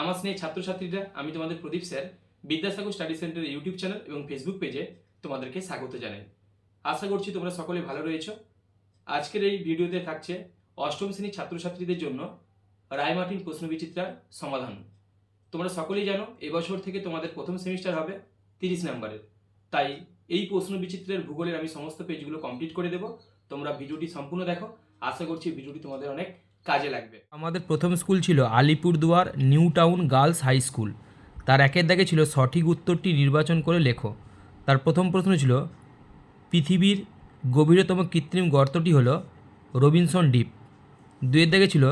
আমার স্নেহ ছাত্রছাত্রীরা, আমি তোমাদের Pradip sir, Vidyasagar study centre YouTube channel এবং ফেসবুক পেজে তোমাদেরকে স্বাগত জানাই। আশা করছি তোমরা সকলে ভালো রয়েছো। আজকের এই ভিডিওতে থাকছে অষ্টম শ্রেণির ছাত্রছাত্রীদের জন্য রায়মার্টিন প্রশ্নবিচিত্রার সমাধান। তোমরা সকলেই জানো, এবছর থেকে তোমাদের প্রথম সেমিস্টার হবে তিরিশ নাম্বারের। তাই এই প্রশ্ন বিচিত্রের ভূগোলের আমি সমস্ত পেজগুলো কমপ্লিট করে দেবো। তোমরা ভিডিওটি সম্পূর্ণ দেখো। আশা করছি ভিডিওটি তোমাদের অনেক কাজে লাগবে। আমাদের প্রথম স্কুল ছিল Alipurduar new town girls high school. তার একের দাগে ছিল সঠিক উত্তরটি নির্বাচন করে লেখো। তার প্রথম প্রশ্ন ছিল, পৃথিবীর গভীরতম কৃত্রিম গর্তটি হলো রবিনসন ডিপ দুয়ের দাগে ছিল,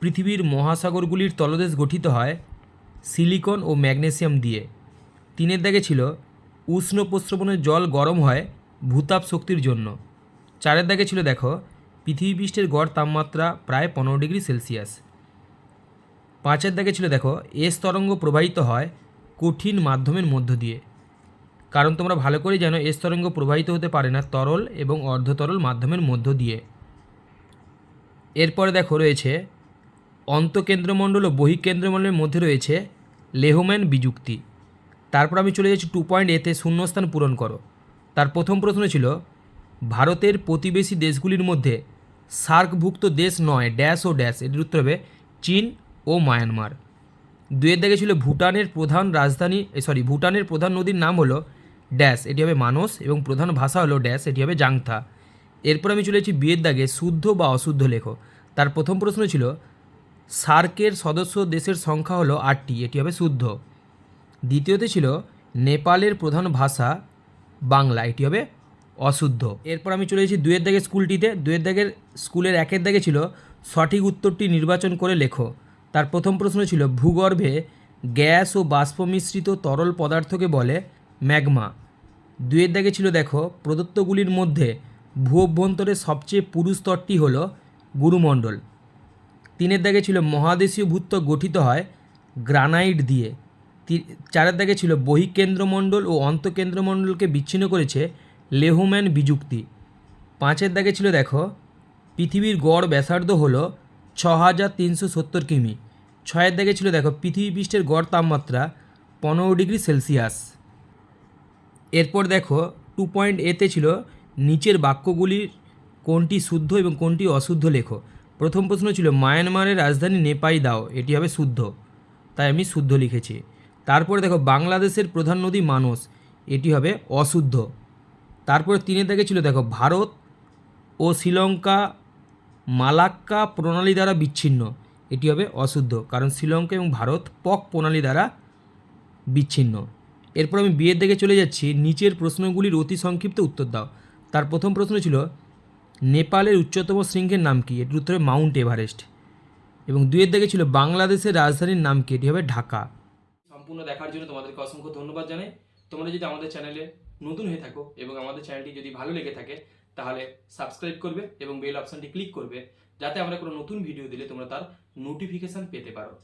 পৃথিবীর মহাসাগরগুলির তলদেশ গঠিত হয় সিলিকন ও ম্যাগনেসিয়াম দিয়ে। তিনের দাগে ছিল, উষ্ণ প্রস্রবণের জল গরম হয় ভূতাপ শক্তির জন্য। চারের দাগে ছিল, দেখো পৃথিবী পৃষ্ঠের গড় তাপমাত্রা প্রায় পনেরো ডিগ্রি সেলসিয়াস। পাঁচের দাগে ছিল, দেখো, এস তরঙ্গ প্রবাহিত হয় কঠিন মাধ্যমের মধ্য দিয়ে। কারণ তোমরা ভালো করে জানো, এস তরঙ্গ প্রবাহিত হতে পারে না তরল এবং অর্ধতরল মাধ্যমের মধ্য দিয়ে। এরপরে দেখো, রয়েছে অন্তকেন্দ্রমণ্ডল ও বহিকেন্দ্রমণ্ডলের মধ্যে রয়েছে লেহম্যান বিযুক্তি। তারপর আমি চলে যাচ্ছি টু পয়েন্ট এতে, শূন্যস্থান পূরণ করো। তার প্রথম প্রশ্ন ছিল, ভারতের প্রতিবেশী দেশগুলির মধ্যে সার্কভুক্ত দেশ নয়, ড্যাশ ও ড্যাশ। এটির উত্তর হবে চীন ও মায়ানমার। দুয়ের দাগে ছিল ভুটানের প্রধান রাজধানী সরি ভুটানের প্রধান নদীর নাম হলো ড্যাশ। এটি হবে মানস এবং প্রধান ভাষা হলো ড্যাশ, এটি হবে জাংথা। এরপর আমি চলে যাচ্ছি বিয়ের দাগে শুদ্ধ বা অশুদ্ধ লেখো। তার প্রথম প্রশ্ন ছিল, সার্কের সদস্য দেশের সংখ্যা হলো আটটি, এটি হবে শুদ্ধ। দ্বিতীয়তে ছিল, নেপালের প্রধান ভাষা বাংলা, এটি হবে অশুদ্ধ। এরপর আমি চলে এসেছি দুয়ের দাগের স্কুলটিতে। দুয়ের দাগের স্কুলের একের দাগে ছিল, সঠিক উত্তরটি নির্বাচন করে লেখো। তার প্রথম প্রশ্ন ছিল, ভূগর্ভে গ্যাস ও বাষ্প মিশ্রিত তরল পদার্থকে বলে ম্যাগমা। দুয়ের দাগে ছিল, দেখো, প্রদত্তগুলির মধ্যে ভূ অভ্যন্তরের সবচেয়ে পুরু স্তরটি হলো গুরুমণ্ডল। তিনের দাগে ছিল, মহাদেশীয় ভূত্বক গঠিত হয় গ্রানাইট দিয়ে। চারের দাগে ছিল, বহিকেন্দ্রমণ্ডল ও অন্তকেন্দ্রমণ্ডলকে বিচ্ছিন্ন করেছে লেহম্যান বিযুক্তি। পাঁচের দাগে ছিল, দেখো, পৃথিবীর গড় ব্যাসার্ধ হলো ছ হাজার তিনশো সত্তর কিমি। ছয়ের দাগে ছিল, দেখো, পৃথিবী পৃষ্ঠের গড় তাপমাত্রা পনেরো ডিগ্রি সেলসিয়াস। এরপর দেখো, টু পয়েন্ট এতে ছিল, নিচের বাক্যগুলির কোনটি শুদ্ধ এবং কোনটি অশুদ্ধ লেখো। প্রথম প্রশ্ন ছিল, মায়ানমারের রাজধানী নেপাই দাও, এটি হবে শুদ্ধ। তাই আমি শুদ্ধ লিখেছি। তারপরে দেখো, বাংলাদেশের প্রধান নদী মানস, এটি হবে অশুদ্ধ। তারপরে তিনের দাগে ছিল, দেখো, ভারত ও শ্রীলঙ্কা মালাক্কা প্রণালী দ্বারা বিচ্ছিন্ন। এটি হবে অশুদ্ধ, কারণ শ্রীলঙ্কা এবং ভারত পক প্রণালী দ্বারা বিচ্ছিন্ন। এরপর আমি বিয়ের দিকে চলে যাচ্ছি, নিচের প্রশ্নগুলির অতি সংক্ষিপ্ত উত্তর দাও। তার প্রথম প্রশ্ন ছিল, নেপালের উচ্চতম শৃঙ্গের নাম কি? এটির উত্তরে মাউন্ট এভারেস্ট। এবং দুইয়ের দিকে ছিল, বাংলাদেশের রাজধানীর নাম কি? এটি হবে ঢাকা। সম্পূর্ণ দেখার জন্য তোমাদেরকে অসংখ্য ধন্যবাদ জানাই। তোমরা যদি আমাদের চ্যানেলে নতুন হয়ে থাকো এবং আমাদের চ্যানেলটি যদি ভালো লেগে থাকে, তাহলে সাবস্ক্রাইব করবে এবং বেল অপশনটি ক্লিক করবে, যাতে আমরা কোনো নতুন ভিডিও দিলে তোমরা তার নোটিফিকেশান পেতে পারো।